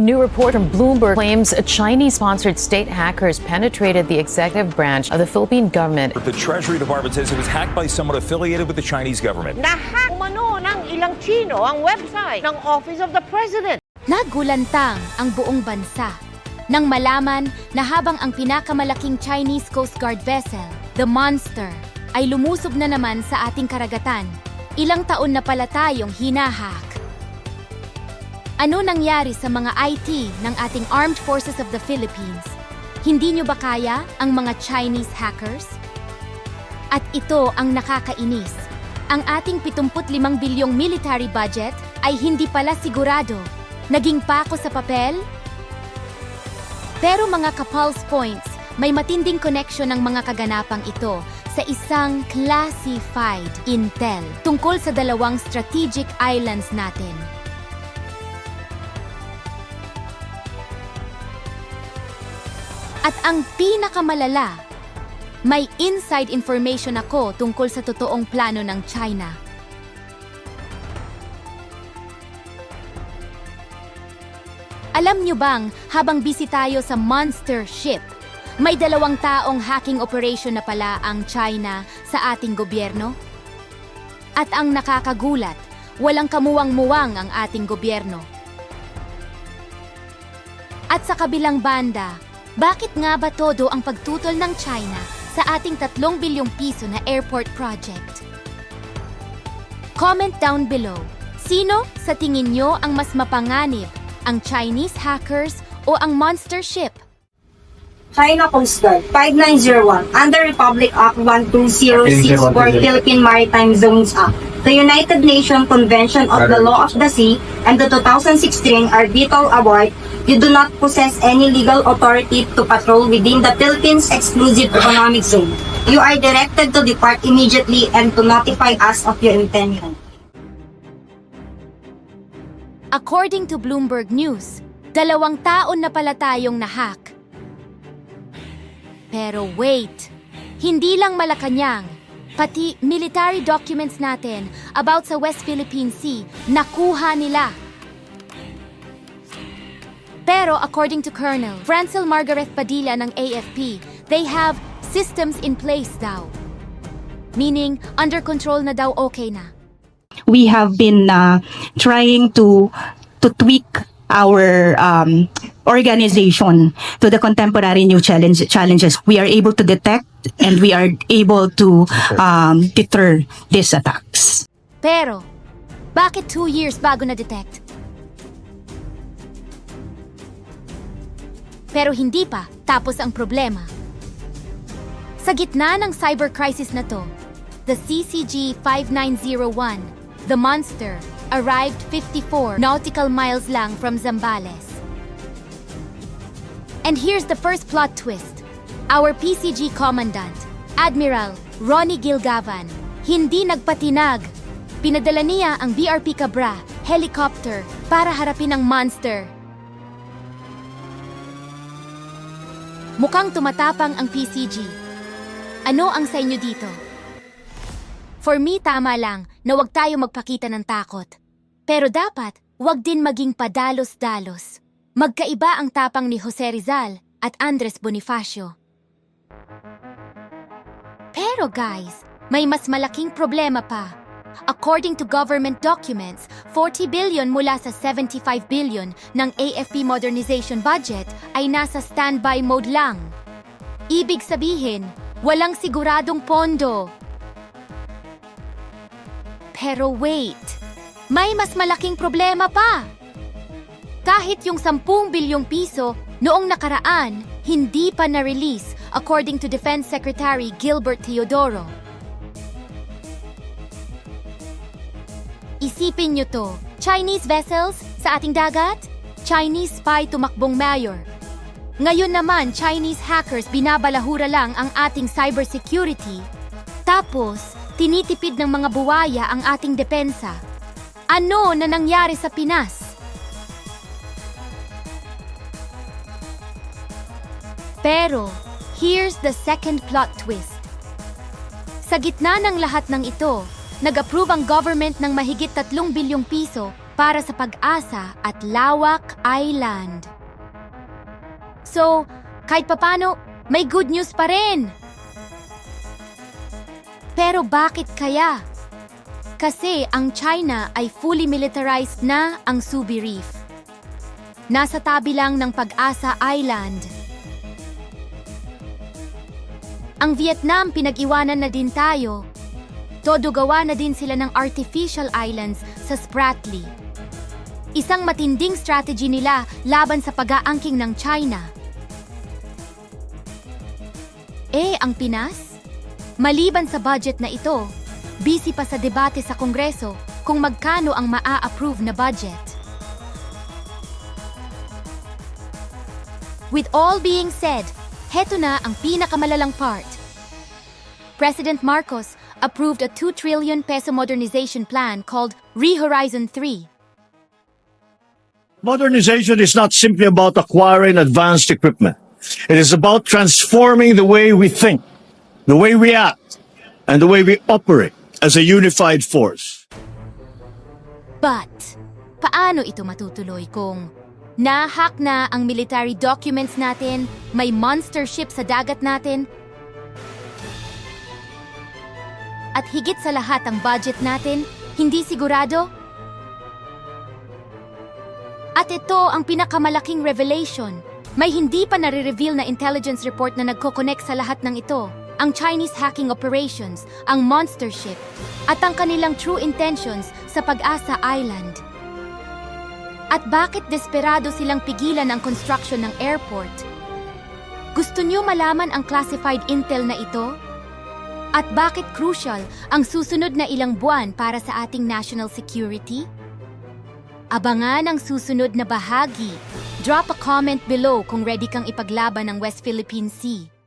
New report from Bloomberg claims Chinese sponsored state hackers penetrated the executive branch of the Philippine government. The Treasury Department says it was hacked by someone affiliated with the Chinese government. Nahack umano ng ilang Chino ang website ng Office of the President. Nagulantang ang buong bansa nang malaman na habang ang pinakamalaking Chinese Coast Guard vessel, the Monster, ay lumusob na naman sa ating karagatan, ilang taon na pala tayong hinahak. Ano nangyari sa mga IT ng ating Armed Forces of the Philippines? Hindi nyo ba kaya ang mga Chinese hackers? At ito ang nakakainis. Ang ating 75 bilyong military budget ay hindi pala sigurado. Naging pako sa papel? Pero mga ka-pulse points, may matinding connection ng mga kaganapang ito sa isang classified intel tungkol sa dalawang strategic islands natin. At ang pinakamalala, may inside information ako tungkol sa totoong plano ng China. Alam nyo bang habang busy tayo sa monster ship, may dalawang taong hacking operation na pala ang China sa ating gobyerno? At ang nakakagulat, walang kamuwang-muwang ang ating gobyerno. At sa kabilang banda, bakit nga ba todo ang pagtutol ng China sa ating 3 bilyong piso na airport project? Comment down below. Sino sa tingin nyo ang mas mapanganib? Ang Chinese hackers o ang monster ship? China Coast Guard 5901 under Republic Act 1206 for Philippine Maritime Zones Act, the United Nations Convention of the Law of the Sea, and the 2016 Arbitral Award, you do not possess any legal authority to patrol within the Philippines Exclusive Economic Zone. You are directed to depart immediately and to notify us of your intention. According to Bloomberg News, dalawang taon na pala tayong nahack. Pero wait, hindi lang Malacanang, pati military documents natin about sa West Philippine Sea, nakuha nila. Pero according to Colonel Francil Margaret Padilla ng AFP, they have systems in place daw. Meaning, under control na daw okay na. we have been uh, trying to to tweak our um, organization to the contemporary new challenge, challenges. We are able to detect and we are able to um, deter these attacks. Pero, bakit two years bago na-detect? Pero hindi pa tapos ang problema. Sa gitna ng cyber crisis na to, the CCG 5901, the monster, arrived 54 nautical miles lang from Zambales. And here's the first plot twist. Our PCG commandant, Admiral Ronnie Gilgavan, hindi nagpatinag. Pinadala niya ang BRP Cabra helicopter para harapin ang monster. Mukhang tumatapang ang PCG. Ano ang sa inyo dito? For me, tama lang na wag tayo magpakita ng takot. Pero dapat, wag din maging padalos-dalos. Magkaiba ang tapang ni Jose Rizal at Andres Bonifacio. Pero guys, may mas malaking problema pa. According to government documents, 40 billion mula sa 75 billion ng AFP modernization budget ay nasa standby mode lang. Ibig sabihin, walang siguradong pondo. Pero wait, may mas malaking problema pa. Kahit yung 10 bilyong piso noong nakaraan, hindi pa na-release according to Defense Secretary Gilbert Teodoro. Isipin nyo to, Chinese vessels sa ating dagat, Chinese spy tumakbong mayor. Ngayon naman, Chinese hackers binabalahura lang ang ating cybersecurity. Tapos, tinitipid ng mga buwaya ang ating depensa. Ano na nangyari sa Pinas? Pero, here's the second plot twist. Sa gitna ng lahat ng ito, nag-approve ang government ng mahigit 3 bilyong piso para sa pag-asa at Lawak Island. So, kahit papano, may good news pa rin. Pero bakit kaya? Kasi ang China ay fully militarized na ang Subi Reef. Nasa tabi lang ng Pag-asa Island. Ang Vietnam pinag-iwanan na din tayo. Todo gawa na din sila ng artificial islands sa Spratly. Isang matinding strategy nila laban sa pag-aangking ng China. Eh, ang Pinas? Maliban sa budget na ito, busy pa sa debate sa Kongreso kung magkano ang maa-approve na budget. With all being said, heto na ang pinakamalalang part. President Marcos approved a 2 trillion peso modernization plan called ReHorizon 3. Modernization is not simply about acquiring advanced equipment. It is about transforming the way we think, the way we act, and the way we operate as a unified force. But, paano ito matutuloy kung nahack na ang military documents natin, may monster ship sa dagat natin, at higit sa lahat ang budget natin, hindi sigurado? At ito ang pinakamalaking revelation. May hindi pa nare-reveal na intelligence report na nagko-connect sa lahat ng ito. Ang Chinese hacking operations, ang monster ship, at ang kanilang true intentions sa Pag-asa Island. At bakit desperado silang pigilan ang construction ng airport? Gusto niyo malaman ang classified intel na ito? At bakit crucial ang susunod na ilang buwan para sa ating national security? Abangan ang susunod na bahagi. Drop a comment below kung ready kang ipaglaban ng West Philippine Sea.